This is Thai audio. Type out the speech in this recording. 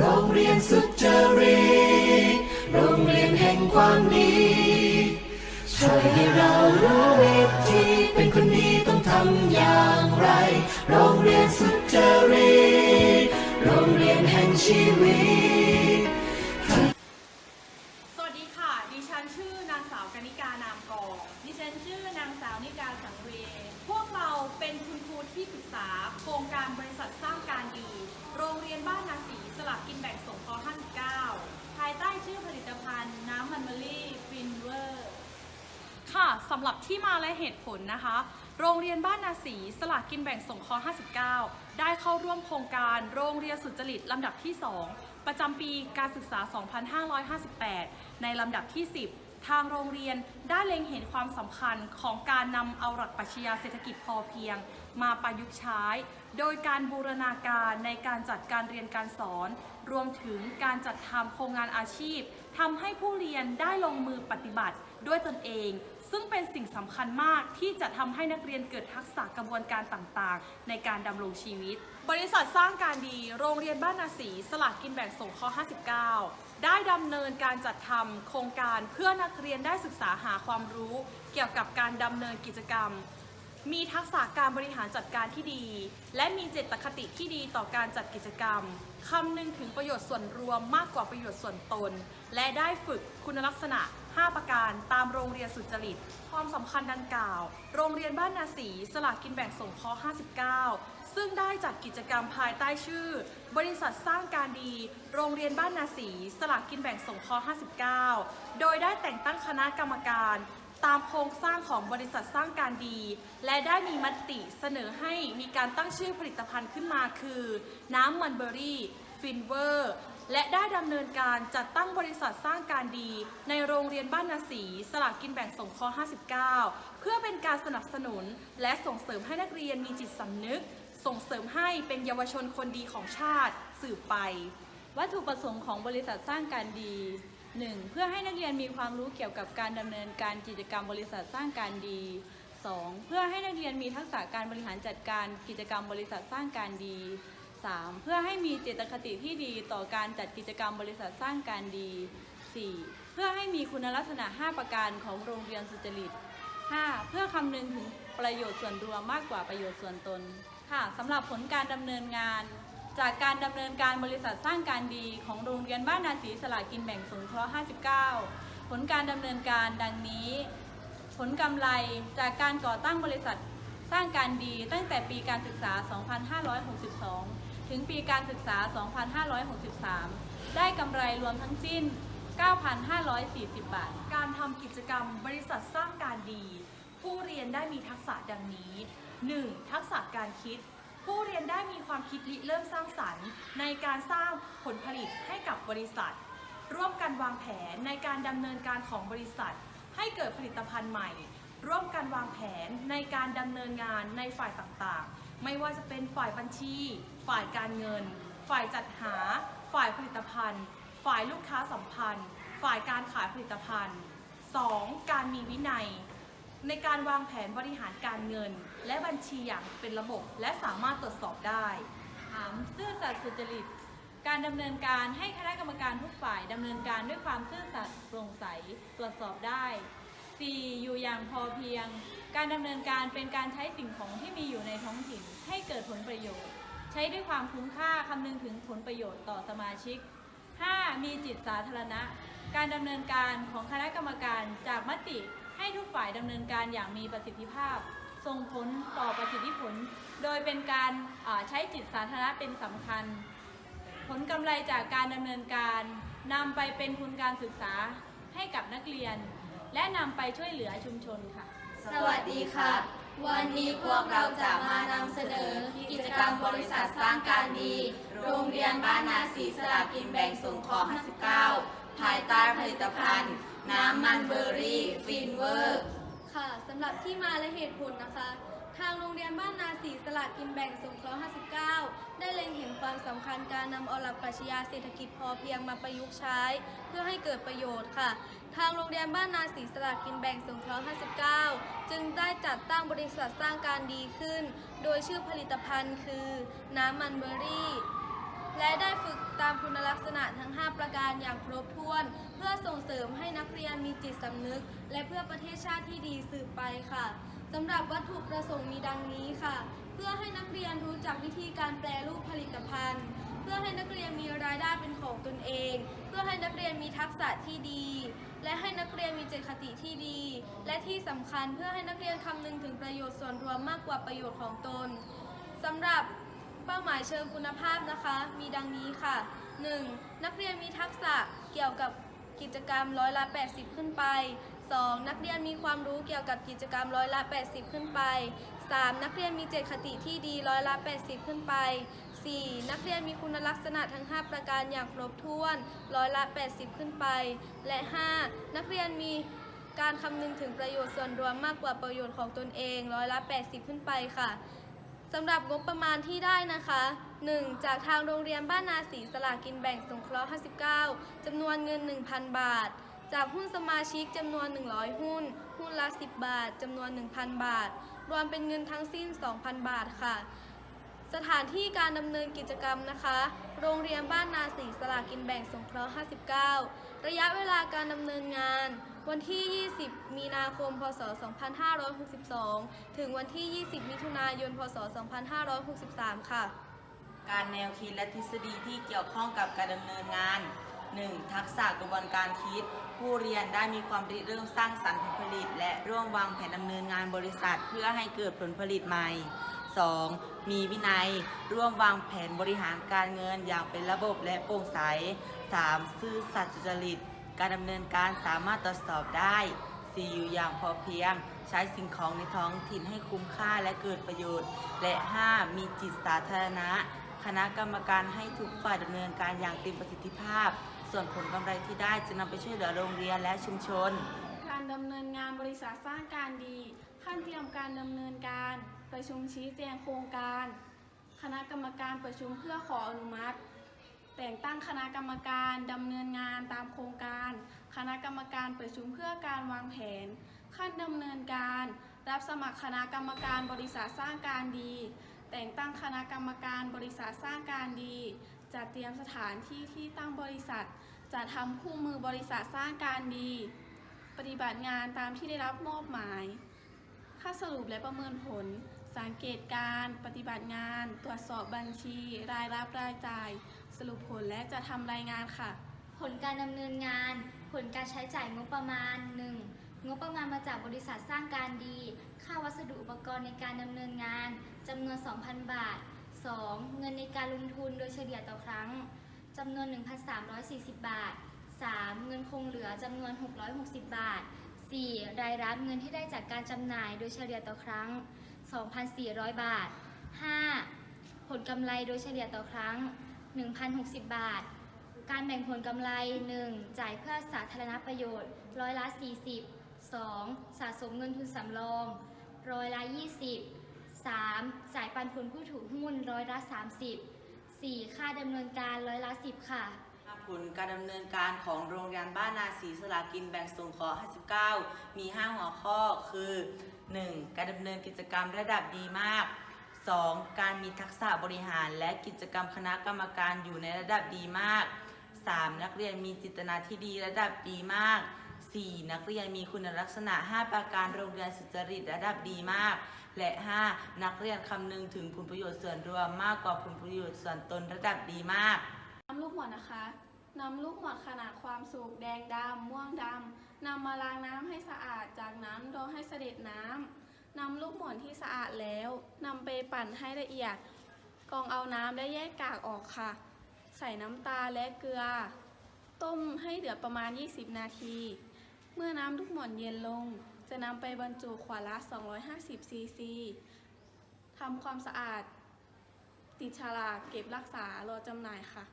โรงเรียนสุจริตโรงเรียนแห่งความดีช่วยให้เรารู้วิธีเป็นคนดีต้องทำอย่างไร โรงเรียนสุจริตโรงเรียนแห่งชีวิต สำหรับที่มาและเหตุผลนะคะ โรงเรียนบ้านนาสีสลากกินแบ่งสงคราะห์59 ได้เข้าร่วมโครงการโรงเรียนสุจริตลำดับที่ 2 ประจำปีการศึกษา 2558 ในลำดับที่ 10ทางโรงเรียนได้เล็งเห็นความสำคัญของการนำเอาหลักปรัชญาเศรษฐกิจพอเพียง มาประยุกต์ใช้ โดยการบูรณาการในการจัดการเรียนการสอน รวมถึงการจัดทำโครงงานอาชีพทำให้ผู้เรียนได้ลงมือปฏิบัติด้วยตนเอง ซึ่งเป็นสิ่งสำคัญมากที่จะทำให้นักเรียนเกิดทักษะกระบวนการต่างๆ ในการดำรงชีวิต บริษัทสร้างการดี โรงเรียนบ้านนาสีสลากกินแบ่งสงเครา59 ได้ดำเนินการจัดทำโครงการเพื่อนักเรียนได้ศึกษาหาความรู้ เกี่ยวกับการดำเนินกิจกรรม มีทักษะการบริหารจัดการที่ดี และมีเจตคติที่ดีต่อการจัดกิจกรรมคำนึงถึงประโยชน์ส่วนรวมมากกว่าประโยชน์ส่วนตน และได้ฝึกคุณลักษณะ 5 ประการตามโรงเรียนสุจริต ความสำคัญดังกล่าว โรงเรียนบ้านนาสีสลากกินแบ่งสงเคราะห์59 ซึ่งได้จัดกิจกรรมภายใต้ชื่อ บริษัทสร้างการดี โรงเรียนบ้านนาสีสลากกินแบ่งสงเคราะห์59 โดยได้แต่งตั้งคณะกรรมการตามโครงสร้างของบริษัทสร้างการดี และได้มีมติเสนอให้มีการตั้งชื่อผลิตภัณฑ์ขึ้นมาคือ น้ำมันเบอรี่ฟินเวอร์ และได้ดำเนินการจัดตั้งบริษัทสร้างการดี ในโรงเรียนบ้านนาสีสลากกินแบ่งสงเคราะห์59 เพื่อเป็นการสนับสนุน และส่งเสริมให้นักเรียนมีจิตสำนึก ส่งเสริมให้เป็นเยาวชนคนดีของชาติสืบไป วัตถุประสงค์ของบริษัทสร้างการดี 1. เพื่อให้นักเรียนมีความรู้เกี่ยวกับการดำเนินการกิจกรรมบริษัทสร้างการดี 2. เพื่อให้นักเรียนมีทักษะการบริหารจัดการกิจกรรมบริษัทสร้างการดี 3. เพื่อให้มีเจตคติที่ดีต่อการจัดกิจกรรมบริษัทสร้างการดี 4. เพื่อให้มีคุณลักษณะ 5 ประการของโรงเรียนสุจริต 5. เพื่อคำนึงถึงประโยชน์ส่วนรวมมากกว่าประโยชน์ส่วนตน ค่ะสำหรับผลการดำเนินงาน จากการดำเนินการบริษัทสร้างการดีของโรงเรียนบ้านนาศีสลากินแบ่งสงเคราะห์ 59 ผลการดำเนินการดังนี้ ผลกำไรจากการก่อตั้งบริษัท สร้างการดีตั้งแต่ปีการศึกษา 2562 ถึงปีการศึกษา 2563 ได้กำไรรวมทั้งสิ้น 9,540 บาท การทำกิจกรรมบริษัทสร้างการดี ผู้เรียนได้มีทักษะดังนี้ 1. ทักษะการคิด ผู้เรียนได้มีความคิดริเริ่มสร้างสรรค์ ในการสร้างผลผลิตให้กับบริษัท ร่วมกันวางแผนในการดำเนินการของบริษัท ให้เกิดผลิตภัณฑ์ใหม่ ร่วมกันวางแผนในการดำเนินงานในฝ่ายต่างๆ ไม่ว่าจะเป็นฝ่ายบัญชี ฝ่ายการเงิน ฝ่ายจัดหา ฝ่ายผลิตภัณฑ์ ฝ่ายลูกค้าสัมพันธ์ ฝ่ายการขายผลิตภัณฑ์ 2. การมีวินัย ในการวางแผนบริหารการเงิน และบัญชีอย่างเป็นระบบและสามารถตรวจสอบได้ถามซื่อสัตย์สุจริต การดำเนินการให้คณะกรรมการทุกฝ่ายดำเนินการด้วยความซื่อสัตย์โปร่งใสตรวจสอบได้ 4. อยู่อย่างพอเพียง การดำเนินการเป็นการใช้สิ่งของที่มีอยู่ในท้องถิ่นให้เกิดผลประโยชน์ ใช้ด้วยความคุ้มค่าคำนึงถึงผลประโยชน์ต่อสมาชิก 5. มีจิตสาธารณะ การดำเนินการของคณะกรรมการจากมติให้ทุกฝ่ายดำเนินการอย่างมีประสิทธิภาพ ส่งผลต่อประสิทธิผล โดยเป็นการใช้จิตสาธารณะเป็นสำคัญ ผลกำไรจากการดำเนินการนำไปเป็นทุนการศึกษาให้กับนักเรียน และนำไปช่วยเหลือชุมชนค่ะ สวัสดีค่ะ วันนี้พวกเราจะมานำเสนอ กิจกรรมบริษัทสร้างการดี โรงเรียนบ้านนาศรีสลากินแบ่งสงเคราะห์59 ภายใต้ผลิตภัณฑ์ น้ำมันเบอร์รี่ ฟินเวอร์ ค่ะสำหรับที่มาและเหตุผลนะคะ ทางโรงเรียนบ้านนาสีสลากกินแบ่งสงเคราะห์ 59 ได้เล็งเห็นความสำคัญการนำเอาหลักปรัชญาเศรษฐกิจพอเพียงมาประยุกต์ใช้ เพื่อให้เกิดประโยชน์ค่ะ ทางโรงเรียนบ้านนาสีสลากกินแบ่งสงเคราะห์ 59 จึงได้จัดตั้งบริษัทสร้างการดีขึ้น โดยชื่อผลิตภัณฑ์คือ น้ำมันเบอร์รี่และได้ฝึกตามามคุณลักษณะทั้ง 5 ประการอย่างครบถ้วน เพื่อส่งเสริมให้นักเรียนมีจิตสำนึก และเพื่อประเทศชาติที่ดีสืบไปค่ะ สำหรับวัตถุประสงค์มีดังนี้ค่ะ เพื่อให้นักเรียนรู้จักวิธีการแปรรูปผลิตภัณฑ์ เพื่อให้นักเรียนมีรายได้เป็นของตนเอง เพื่อให้นักเรียนมีทักษะที่ดี และให้นักเรียนมีเจตคติที่ดี และที่สำคัญเพื่อให้นักเรียนคำนึงถึงประโยชน์ส่วนรวมมากกว่าประโยชน์ของตนสำหรับเป้าหมายเชิงคุณภาพนะคะ มีดังนี้ค่ะ 1. นักเรียนมีทักษะเกี่ยวกับกิจกรรมร้อยละ80 ขึ้นไป 2. นักเรียนมีความรู้เกี่ยวกับกิจกรรมร้อยละ 80 ขึ้นไป 3. นักเรียนมีเจตคติที่ดีร้อยละ 80 ขึ้นไป 4. นักเรียนมีคุณลักษณะทั้ง 5 ประการอย่างครบถ้วนร้อยละ 80 ขึ้นไป และ 5. นักเรียนมีการคำนึงถึงประโยชน์ส่วนรวมมากกว่าประโยชน์ของตนเองร้อยละ 80 ขึ้นไปค่ะสำหรับงบประมาณที่ได้นะคะ 1. จากทางโรงเรียนบ้านนาศีสลากินแบ่งสงเคราะห์ 59 จำนวนเงิน 1,000 บาท จากหุ้นสมาชิกจำนวน 100 หุ้น หุ้นละ 10 บาทจำนวน 1,000 บาท รวมเป็นเงินทั้งสิ้น 2,000 บาทค่ะ สถานที่การดำเนินกิจกรรมนะคะ โรงเรียนบ้านนาศีสลากินแบ่งสงเคราะห์ 59 ระยะเวลาการดำเนินงาน วันที่ 20 มีนาคม พศ 2562 ถึงวันที่ 20 มิถุนายน พศ 2563 ค่ะ การแนวคิดและทฤษฎีที่เกี่ยวข้องกับการดำเนินงาน ทักษะกระบวนการคิด ผู้เรียนได้มีความริเริ่มสร้างสรรค์ผลผลิต และร่วมวางแผนดำเนินงานบริษัท เพื่อให้เกิดผลผลิตใหม่ 2. มีวินัย ร่วมวางแผนบริหารการเงินอย่างเป็นระบบและโปร่งใส 3. ซื่อสัตย์สุจริต การดำเนินการสามารถตรวจสอบได้ 4. อยู่อย่างพอเพียง ใช้สิ่งของในท้องถิ่นให้คุ้มค่าและเกิดประโยชน์ และ 5. มีจิตสาธารณะ คณะกรรมการให้ทุกฝ่ายดำเนินการอย่างเต็มประสิทธิภาพ ส่วนผลกำไรที่ได้จะนำไปช่วยเหลือโรงเรียนและชุมชน การดำเนินงานบริษัทสร้างการดี ขั้นเตรียมการดำเนินการ ประชุมชี้แจงโครงการ คณะกรรมการประชุมเพื่อขออนุมัติ แต่งตั้งคณะกรรมการดำเนินงานตามโครงการ คณะกรรมการประชุมเพื่อการวางแผน ขั้นดำเนินการ รับสมัครคณะกรรมการบริษัทสร้างการดี แต่งตั้งคณะกรรมการบริษัทสร้างการดี จัดเตรียมสถานที่ที่ตั้งบริษัท จัดทำคู่มือบริษัทสร้างการดี ปฏิบัติงานตามที่ได้รับมอบหมาย ค่าสรุปและประเมินผล สังเกตการ ปฏิบัติงาน ตรวจสอบบัญชี รายรับรายจ่าย สรุปผลและจะทำรายงานค่ะ ผลการดำเนินงาน ผลการใช้จ่ายงบประมาณ 1. งบประมาณมาจากบริษัทสร้างการดี ค่าวัสดุอุปกรณ์ในการดำเนินงานจำนวน 2,000 บาท 2. เงินในการลงทุนโดยเฉลี่ยต่อครั้งจำนวน 1,340 บาท 3. เงินคงเหลือจำนวน 660 บาท 4. รายรับเงินที่ได้จากการจำหน่ายโดยเฉลี่ยต่อครั้ง 2,400 บาท 5. ผลกำไรโดยเฉลี่ยต่อครั้ง 1,060 บาท การแบ่งผลกำไร 1. จ่ายเพื่อสาธารณประโยชน์ร้อยละ 40 2. สะสมเงินทุนสำรองร้อยละ 20 3. จ่ายปันผลผู้ถือหุ้นร้อยละ 30 4. ค่าดำเนินการร้อยละ 10 ค่ะ ผลการดำเนินการของโรงเรียนบ้านนาศีสลากินแบ่งสงเคราะห์59 มี 5 หัวข้อคือ 1. การดำเนินกิจกรรมระดับดีมาก 2. การมีทักษะบริหารและกิจกรรมคณะกรรมการอยู่ในระดับดีมาก 3. นักเรียนมีจิตนาที่ดีระดับดีมาก 4. นักเรียนมีคุณลักษณะ 5 ประการโรงเรียนสุจริตระดับดีมาก และ 5. นักเรียนคำนึงถึงผลประโยชน์ส่วนรวมมากกว่าผลประโยชน์ส่วนตนระดับดีมากนำลูกหมวดนะคะนำลูกหมวดขนาดความสุกแดงดำม่วงดำนำมาล้างน้ำให้สะอาดจากนั้นรอให้เสด็จน้ำนำลูกหมวดที่สะอาดแล้วนำไปปั่นให้ละเอียดกรองเอาน้ำและแยกกากออกค่ะ ใส่น้ำตาลและเกลือ ต้มให้เดือดประมาณ 20 นาที เมื่อน้ำลูกหมอนเย็นลง จะนำไปบรรจุขวดละ 250 ซีซีทำความสะอาด ติดฉลากเก็บรักษารอจำหน่ายค่ะ